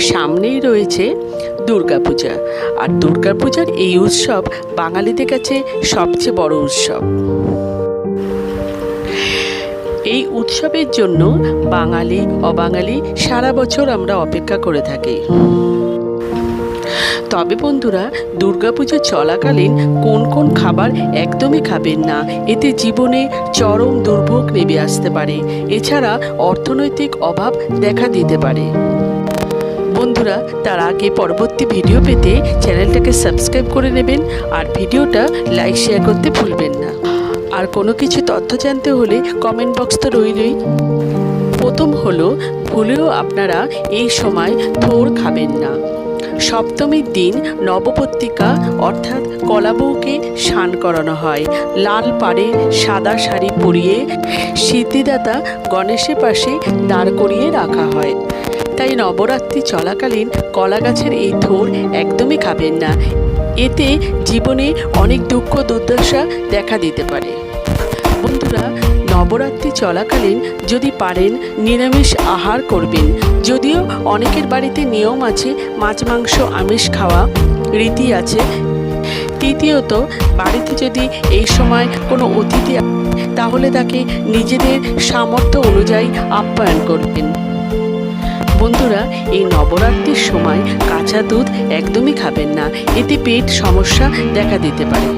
সামনেই রয়েছে দুর্গাপূজা। আর দুর্গাপূজার এই উৎসব বাঙালিদের কাছে সবচেয়ে বড় উৎসব। এই উৎসবের জন্য বাঙালি, অবাঙালি সারা বছর আমরা অপেক্ষা করে থাকি। তবে বন্ধুরা দুর্গাপুজো চলাকালীন কোন কোন খাবার একদমই খাবেন না। এতে জীবনে চরম দুর্ভোগ নেমে আসতে পারে। এছাড়া অর্থনৈতিক অভাব দেখা দিতে পারে। বন্ধুরা, তার আগে পরবর্তী ভিডিও পেতে চ্যানেলটাকে সাবস্ক্রাইব করে নেবেন আর ভিডিওটা লাইক, শেয়ার করতে ভুলবেন না। আর কোনো কিছু তথ্য জানতে হলে কমেন্ট বক্স তো রইলই। প্রথম হলো, ভুলেও আপনারা এই সময় থোর খাবেন না। সপ্তমীর দিন নবপত্রিকা, অর্থাৎ কলাবউকে স্নান করানো হয়। লাল পাড়ে সাদা শাড়ি পরিয়ে সিদ্ধিদাতা গণেশের পাশে দাঁড় করিয়ে রাখা হয়। তাই নবরাত্রি চলাকালীন কলা গাছের এই থোর একদমই খাবেন না। এতে জীবনে অনেক দুঃখ দুর্দশা দেখা দিতে পারে। বন্ধুরা নবরাত্রি চলাকালীন যদি পারেন নিরামিষ আহার করবেন। যদিও অনেকের বাড়িতে নিয়ম আছে, মাছ, মাংস, আমিষ খাওয়া রীতি আছে। তৃতীয়ত, বাড়িতে যদি এই সময় কোনো অতিথি তাহলে তাকে নিজেদের সামর্থ্য অনুযায়ী আপ্যায়ন করবেন। বন্ধুরা, এই নবরাত্রির সময় কাঁচা দুধ একদমই খাবেন না। এতে পেট সমস্যা দেখা দিতে পারে।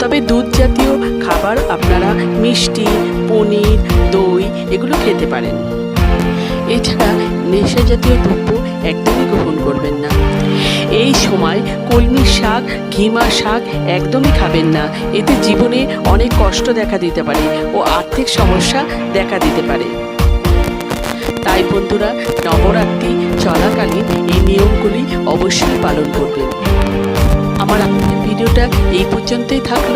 তবে দুধ জাতীয় খাবার আপনারা মিষ্টি, পনির, দই এগুলো খেতে পারেন। এছাড়া নেশা জাতীয় দ্রব্য একদমই গ্রহণ করবেন না। এই সময় কলমি শাক, ঘিমা শাক একদমই খাবেন না। এতে জীবনে অনেক কষ্ট দেখা দিতে পারে ও আর্থিক সমস্যা দেখা দিতে পারে। তাই বন্ধুরা, নবরাত্রি চলাকালীন এই নিয়মগুলি অবশ্যই পালন করবেন। আমার ভিডিওটা এই পর্যন্তই থাকল।